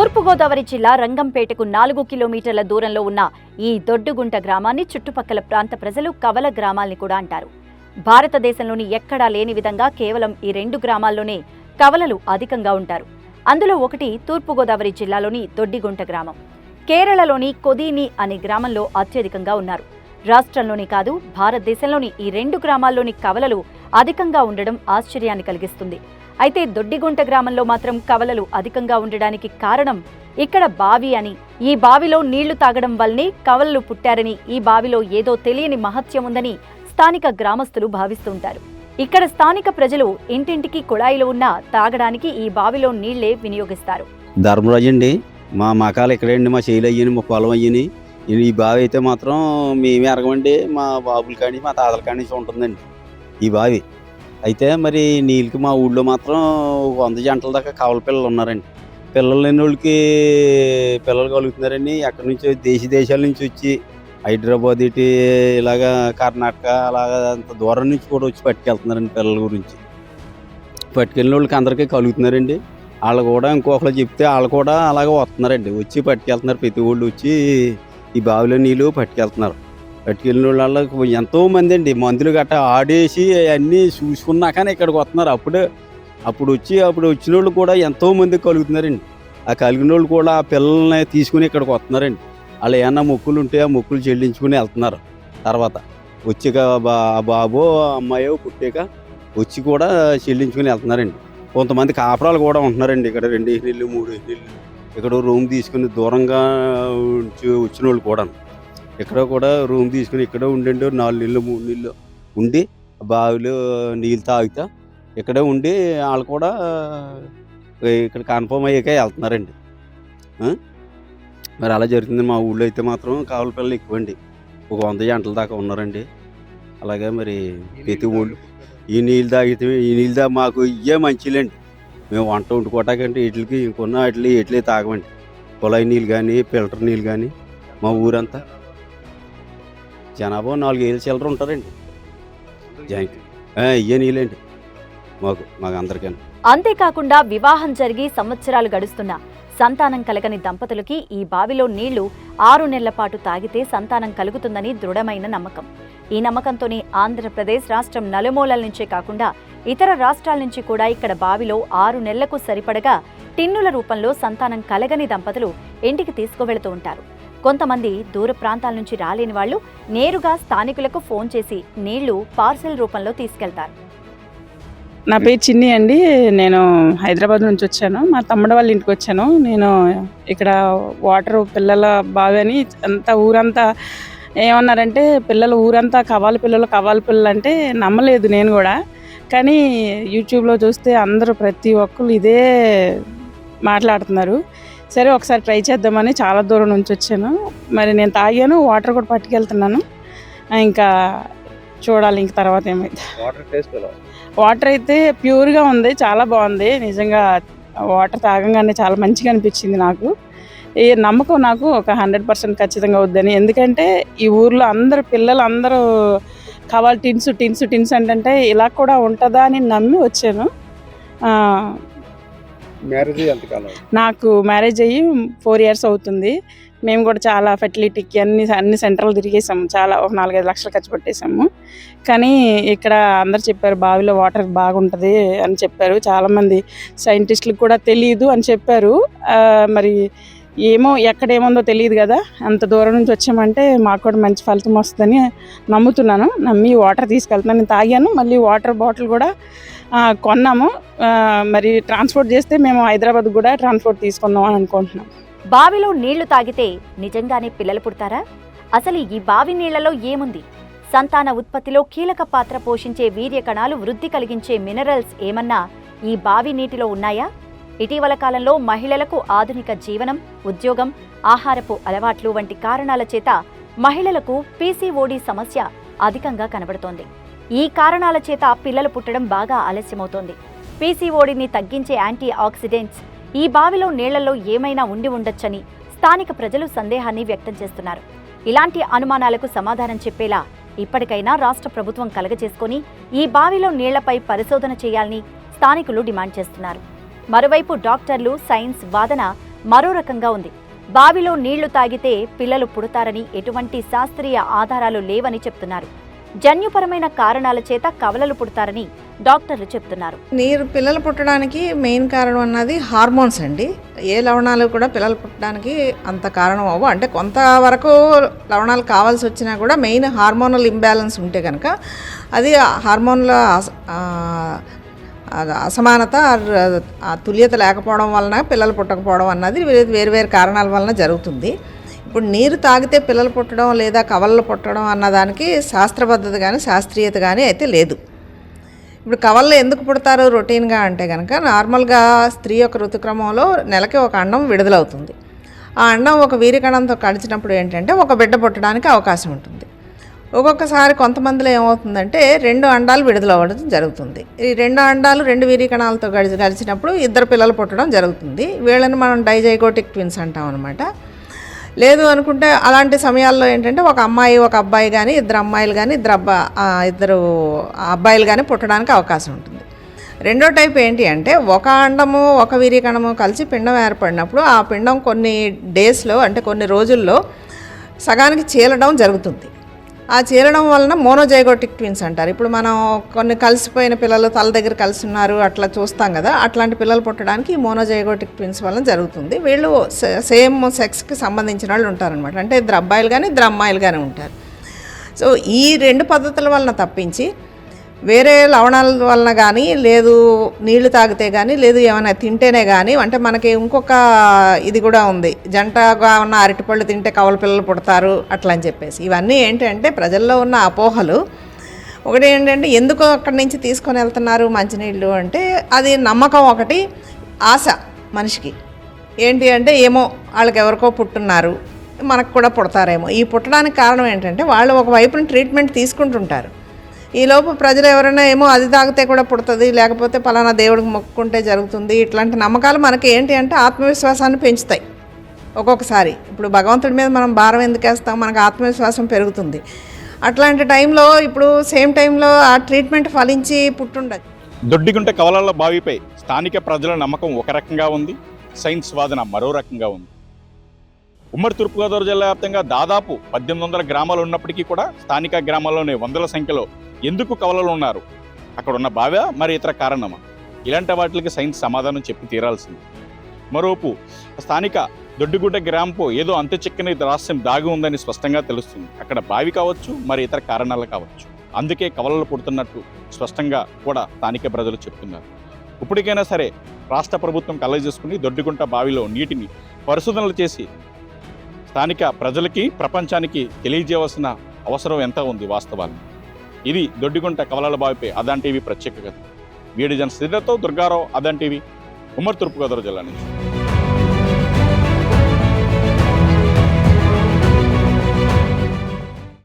తూర్పుగోదావరి జిల్లా రంగంపేటకు నాలుగు కిలోమీటర్ల దూరంలో ఉన్న ఈ దొడ్డుగుంట గ్రామాన్ని చుట్టుపక్కల ప్రాంత ప్రజలు కవల గ్రామాల్ని కూడా అంటారు. భారతదేశంలోని ఎక్కడా లేని విధంగా కేవలం ఈ రెండు గ్రామాల్లోనే కవలలు అధికంగా ఉంటారు. అందులో ఒకటి తూర్పుగోదావరి జిల్లాలోని దొడ్డిగుంట గ్రామం. కేరళలోని కొదీని అనే గ్రామంలో అత్యధికంగా ఉన్నారు. రాష్ట్రంలోని కాదు భారతదేశంలోని ఈ రెండు గ్రామాల్లోని కవలలు అధికంగా ఉండడం ఆశ్చర్యాన్ని కలిగిస్తుంది. అయితే దొడ్డిగుంట గ్రామంలో మాత్రం కవలలు అధికంగా ఉండడానికి కారణం ఇక్కడ బావి అని. ఈ బావిలో నీళ్ళు తాగడం వల్లనే కవలలు పుట్టారని ఈ బావిలో ఏదో తెలియని మహత్యం ఉందని స్థానిక గ్రామస్తులు భావిస్తుంటారు. ఇక్కడ స్థానిక ప్రజలు ఇంటింటికి కుళాయిలు ఉన్నా తాగడానికి ఈ బావిలో నీళ్ళే వినియోగిస్తారు. ధర్మరాజు అండి మా మకాలు ఇక్కడండి మా చేలు అయ్యని మా పొలం అయ్యని. ఈ బావి అయితే మాత్రం మేమే ఎరగమండి మా బాబుల కానీ మా తాతల కానీ ఉంటుందండి ఈ బావి. అయితే మరి నీళ్ళకి మా ఊళ్ళో మాత్రం వంద జంటల దాకా కావల పిల్లలు ఉన్నారండి. పిల్లలు లేని వాళ్ళకి పిల్లలు కలుగుతున్నారని ఎక్కడి నుంచో దేశ దేశాల నుంచి వచ్చి హైదరాబాద్ ఇటు ఇలాగా కర్ణాటక అలాగా అంత దూరం నుంచి కూడా వచ్చి పట్టుకెళ్తున్నారండి పిల్లల గురించి. పట్టుకెళ్ళిన వాళ్ళకి అందరికీ కలుగుతున్నారండి. వాళ్ళు కూడా ఇంకొకరు చెప్తే వాళ్ళు కూడా అలాగే వస్తున్నారండి. వచ్చి పట్టుకెళ్తున్నారు. ప్రతి ఊళ్ళు వచ్చి ఈ బావిలో నీళ్ళు పట్టుకెళ్తున్నారు. పట్టుకెళ్ళిన వాళ్ళకి ఎంతో మంది అండి. మందులు గట్ట ఆడేసి అన్నీ చూసుకున్నాకనే ఇక్కడికి వస్తున్నారు. అప్పుడు అప్పుడు వచ్చి అప్పుడు వచ్చిన వాళ్ళు కూడా ఎంతో మంది కలుగుతున్నారండి. ఆ కలిగిన వాళ్ళు కూడా ఆ పిల్లల్ని తీసుకుని ఇక్కడికి వస్తున్నారండి. వాళ్ళు ఏమన్నా మొక్కులు ఉంటే ఆ మొక్కులు చెల్లించుకుని వెళ్తున్నారు. తర్వాత వచ్చాక బా బాబో అమ్మాయో పుట్టాక వచ్చి కూడా చెల్లించుకుని వెళ్తున్నారండి. కొంతమంది కాపురాలు కూడా ఉంటున్నారండి. ఇక్కడ రెండు ఇళ్ళు మూడు ఇళ్ళు ఇక్కడ రూమ్ తీసుకుని దూరంగా వచ్చిన వాళ్ళు కూడా ఇక్కడ కూడా రూమ్ తీసుకుని ఇక్కడ ఉండండి నాలుగు నీళ్ళు మూడు నీళ్ళు ఉండి బావిలో నీళ్ళు తాగుతా ఇక్కడే ఉండి వాళ్ళు కూడా ఇక్కడ కన్ఫర్మ్ అయ్యాక వెళ్తున్నారండి. మరి అలా జరుగుతుంది. మా ఊళ్ళో అయితే మాత్రం కావల పిల్లలు ఎక్కువ అండి ఒక వంద గంటల దాకా ఉన్నారండి. అలాగే మరి ప్రతి ఊళ్ళు ఈ నీళ్ళు తాగితే ఈ నీళ్ళు తాగి మాకు ఇవే మంచిలేండి. మేము వంట వండుకోవటాకంటే వీటికి ఇంకొన్న వాటిని వీటిని తాగమండి. కుళాయి నీళ్ళు కానీ ఫిల్టర్ నీళ్ళు కానీ మా ఊరంతా. జనాభా నాలుగు ఏళ్ళు చిల్లర ఉంటారండి జాయింట్. ఇవే నీళ్ళండి మాకు మాకు అందరికీ అంతేకాకుండా వివాహం జరిగి సంవత్సరాలు గడుస్తున్నా సంతానం కలగని దంపతులకి ఈ బావిలో నీళ్ళు ఆరు నెలల పాటు తాగితే సంతానం కలుగుతుందని దృఢమైన నమ్మకం. ఈ నమ్మకంతోనే ఆంధ్రప్రదేశ్ రాష్ట్రం నలుమూలల నుంచే కాకుండా ఇతర రాష్ట్రాల నుంచి కూడా ఇక్కడ బావిలో ఆరు నెలలకు సరిపడగా టిన్నుల రూపంలో సంతానం కలగని దంపతులు ఇంటికి తీసుకువెళుతూ ఉంటారు. కొంతమంది దూర ప్రాంతాల నుంచి రాలేని వాళ్ళు నేరుగా స్థానికులకు ఫోన్ చేసి నీళ్ళు పార్సెల్ రూపంలో తీసుకెళ్తారు. నా పేరు చిన్ని అండి. నేను హైదరాబాద్ నుంచి వచ్చాను. మా తమ్ముడు వాళ్ళ ఇంటికి వచ్చాను. నేను ఇక్కడ వాటర్ పిల్లల బావి అని అంతా ఊరంతా ఏమన్నారంటే పిల్లలు ఊరంతా కవాలి పిల్లలు కవాలి పిల్లలు అంటే నమ్మలేదు నేను కూడా. కానీ యూట్యూబ్లో చూస్తే అందరూ ప్రతి ఒక్కరు ఇదే మాట్లాడుతున్నారు. సరే ఒకసారి ట్రై చేద్దామని చాలా దూరం నుంచి వచ్చాను. మరి నేను తాగాను వాటర్ కూడా పట్టుకెళ్తున్నాను. ఇంకా చూడాలి ఇంక తర్వాత ఏమైంది. వాటర్ అయితే ప్యూర్గా ఉంది చాలా బాగుంది. నిజంగా వాటర్ తాగంగానే చాలా మంచిగా అనిపించింది నాకు. ఈ నమ్మకం నాకు ఒక హండ్రెడ్ పర్సెంట్ ఖచ్చితంగా వద్దని. ఎందుకంటే ఈ ఊర్లో అందరు పిల్లలు అందరూ కావాలి టిన్స్ టిన్స్ టిన్స్ అంటే ఇలా కూడా ఉంటుందా అని నమ్మి వచ్చాను. మ్యారేజ్ ఎంతకాలం నాకు మ్యారేజ్ అయ్యి ఫోర్ ఇయర్స్ అవుతుంది. మేము కూడా చాలా ఫెర్టిలిటీకి అన్ని అన్ని సెంటర్లు తిరిగేసాము. చాలా ఒక నాలుగైదు లక్షలు ఖర్చు పెట్టేసాము. కానీ ఇక్కడ అందరు చెప్పారు బావిలో వాటర్ బాగుంటుంది అని చెప్పారు. చాలామంది సైంటిస్టులకు కూడా తెలియదు అని చెప్పారు. మరి ఏమో ఎక్కడ ఏముందో తెలియదు కదా. అంత దూరం నుంచి వచ్చామంటే మాకు కూడా మంచి ఫలితం వస్తుందని నమ్ముతున్నాను. నమ్మి వాటర్ తీసుకెళ్తున్నాను. నేను తాగాను. మళ్ళీ వాటర్ బాటిల్ కూడా కొన్నాము. మరి ట్రాన్స్పోర్ట్ చేస్తే మేము హైదరాబాద్ కూడా ట్రాన్స్పోర్ట్ తీసుకుందాం అని అనుకుంటున్నాం. బావిలో నీళ్ళు తాగితే నిజంగానే పిల్లలు పుడతారా? అసలు ఈ బావి నీళ్ళలో ఏముంది? సంతాన ఉత్పత్తిలో కీలక పాత్ర పోషించే వీర్య కణాలు వృద్ధి కలిగించే మినరల్స్ ఏమన్నా ఈ బావి నీటిలో ఉన్నాయా? ఇటీవల కాలంలో మహిళలకు ఆధునిక జీవనం ఉద్యోగం ఆహారపు అలవాట్లు వంటి కారణాల చేత మహిళలకు పీసీఓడి సమస్య అధికంగా కనబడుతోంది. ఈ కారణాల చేత పిల్లలు పుట్టడం బాగా ఆలస్యమవుతోంది. పీసీఓడిని తగ్గించే యాంటీ ఆక్సిడెంట్స్ ఈ బావిలో నీళ్ళలో ఏమైనా ఉండి ఉండొచ్చని స్థానిక ప్రజలు సందేహాన్ని వ్యక్తం చేస్తున్నారు. ఇలాంటి అనుమానాలకు సమాధానం చెప్పేలా ఇప్పటికైనా రాష్ట్ర ప్రభుత్వం కలగజేసుకొని ఈ బావిలో నీళ్ళపై పరిశోధన చేయాలని స్థానికులు డిమాండ్ చేస్తున్నారు. మరోవైపు డాక్టర్లు సైన్స్ వాదన మరో రకంగా ఉంది. బావిలో నీళ్ళు తాగితే పిల్లలు పుడతారని ఎటువంటి శాస్త్రీయ ఆధారాలు లేవని చెప్తున్నారు. జన్యుపరమైన కారణాల చేత కవలలు పుడతారని డాక్టర్లు చెప్తున్నారు. నీరు పిల్లలు పుట్టడానికి మెయిన్ కారణం అన్నది హార్మోన్స్ అండి. ఏ లవణాలు కూడా పిల్లలు పుట్టడానికి అంత కారణం అవ్వవు. అంటే కొంతవరకు లవణాలు కావాల్సి వచ్చినా కూడా మెయిన్ హార్మోనల్ ఇంబ్యాలెన్స్ ఉంటే కనుక అది హార్మోన్ల అసమానత ఆ- తుల్యత లేకపోవడం వలన పిల్లలు పుట్టకపోవడం అన్నది వేరు వేరు కారణాల వలన జరుగుతుంది. ఇప్పుడు నీరు తాగితే పిల్లలు పుట్టడం లేదా కవలలు పుట్టడం అన్నదానికి శాస్త్రబద్ధత కానీ శాస్త్రీయత కానీ అయితే లేదు. ఇప్పుడు కవల్లో ఎందుకు పుడతారు రొటీన్గా అంటే కనుక నార్మల్గా స్త్రీ యొక్క ఋతుక్రమంలో నెలకి ఒక అండం విడుదలవుతుంది. ఆ అండం ఒక వీరికణంతో కడిచినప్పుడు ఏంటంటే ఒక బిడ్డ పుట్టడానికి అవకాశం ఉంటుంది. ఒక్కొక్కసారి కొంతమందిలో ఏమవుతుందంటే రెండు అండాలు విడుదలవ్వడం జరుగుతుంది. ఈ రెండు అండాలు రెండు వీరికణాలతో కలిసి గడిచినప్పుడు ఇద్దరు పిల్లలు పుట్టడం జరుగుతుంది. వీళ్ళని మనం డైజైగోటిక్ ట్విన్స్ అంటాం అనమాట లేదు అనుకుంటే అలాంటి సమయాల్లో ఏంటంటే ఒక అమ్మాయి ఒక అబ్బాయి కానీ ఇద్దరు అమ్మాయిలు కానీ ఇద్దరు అబ్బా ఇద్దరు అబ్బాయిలు కానీ పుట్టడానికి అవకాశం ఉంటుంది. రెండో టైప్ ఏంటి అంటే ఒక అండము ఒక వీరికణము కలిసి పిండం ఏర్పడినప్పుడు ఆ పిండం కొన్ని డేస్లో అంటే కొన్ని రోజుల్లో సగానికి చీలడం జరుగుతుంది. ఆ చీలడం వలన మోనోజైగోటిక్ ట్విన్స్ అంటారు. ఇప్పుడు మనం కొన్ని కలిసిపోయిన పిల్లలు తల దగ్గర కలిసి ఉన్నారు అట్లా చూస్తాం కదా అట్లాంటి పిల్లలు పుట్టడానికి ఈ మోనోజైగోటిక్ ట్విన్స్ వలన జరుగుతుంది. వీళ్ళు సేమ్ సెక్స్కి సంబంధించిన వాళ్ళు ఉంటారనమాట అంటే ఇద్దరు అబ్బాయిలు కానీ ఇద్దరు అమ్మాయిలు కానీ ఉంటారు. సో ఈ రెండు పద్ధతుల వలన తప్పించి వేరే లవణాల వలన కానీ లేదు నీళ్ళు తాగితే కానీ లేదు ఏమైనా తింటేనే కానీ అంటే మనకి ఇంకొక ఇది కూడా ఉంది. జంటగా ఉన్న అరటిపళ్ళు తింటే కవల పిల్లలు పుడతారు అట్లా అని చెప్పేసి. ఇవన్నీ ఏంటంటే ప్రజల్లో ఉన్న అపోహలు. ఒకటి ఏంటంటే ఎందుకు అక్కడి నుంచి తీసుకొని వెళ్తున్నారు మంచినీళ్ళు అంటే అది నమ్మకం ఒకటి ఆశ మనిషికి. ఏంటి అంటే ఏమో వాళ్ళకి ఎవరికో పుట్టున్నారు మనకు కూడా పుడతారేమో. ఈ పుట్టడానికి కారణం ఏంటంటే వాళ్ళు ఒక వైపున ట్రీట్మెంట్ తీసుకుంటుంటారు. ఈలోపు ప్రజలు ఎవరైనా ఏమో అది తాగితే కూడా పుడుతుంది లేకపోతే పలానా దేవుడికి మొక్కుకుంటే జరుగుతుంది. ఇట్లాంటి నమ్మకాలు మనకి ఏంటి అంటే ఆత్మవిశ్వాసాన్ని పెంచుతాయి. ఒక్కొక్కసారి ఇప్పుడు భగవంతుడి మీద మనం భారం ఎందుకు వేస్తాం? మనకు ఆత్మవిశ్వాసం పెరుగుతుంది. అట్లాంటి టైంలో ఇప్పుడు సేమ్ టైంలో ఆ ట్రీట్మెంట్ ఫలించి పుట్టుండదు దొడ్డిగుంట కవలాల బావిపై స్థానిక ప్రజల నమ్మకం ఒక రకంగా ఉంది సైన్స్ వాదన మరో రకంగా ఉంది. ఉమ్మడి తూర్పుగోదావరి జిల్లా వ్యాప్తంగా దాదాపు పద్దెనిమిది వందల గ్రామాలు ఉన్నప్పటికీ కూడా స్థానిక గ్రామాల్లోనే వందల సంఖ్యలో ఎందుకు కవలలు ఉన్నారు? అక్కడ ఉన్న బావ మరి ఇతర కారణమా? ఇలాంటి వాటికి సైన్స్ సమాధానం చెప్పి తీరాల్సింది. మరోపు స్థానిక దొడ్డిగుడ్డ గ్రామంపో ఏదో అంత చిక్కని రహస్యం దాగి ఉందని స్పష్టంగా తెలుస్తుంది. అక్కడ బావి కావచ్చు మరి ఇతర కారణాలు కావచ్చు. అందుకే కవలలు పుడుతున్నట్టు స్పష్టంగా కూడా స్థానిక ప్రజలు చెప్తున్నారు. ఇప్పటికైనా సరే రాష్ట్ర ప్రభుత్వం కలగ చేసుకుని దొడ్డిగుంట బావిలో నీటిని పరిశోధనలు చేసి స్థానిక ప్రజలకి ప్రపంచానికి తెలియజేయవలసిన అవసరం ఎంత ఉంది వాస్తవాలు ఇది దొడ్డిగుంట కమలాల బావిపై అదాన్ టీవీ ప్రత్యేక కథ వీడి జన దుర్గారావు అదాన్ టీవీ ఉమ్మడి తూర్పుగోదావరి జిల్లా నుంచి.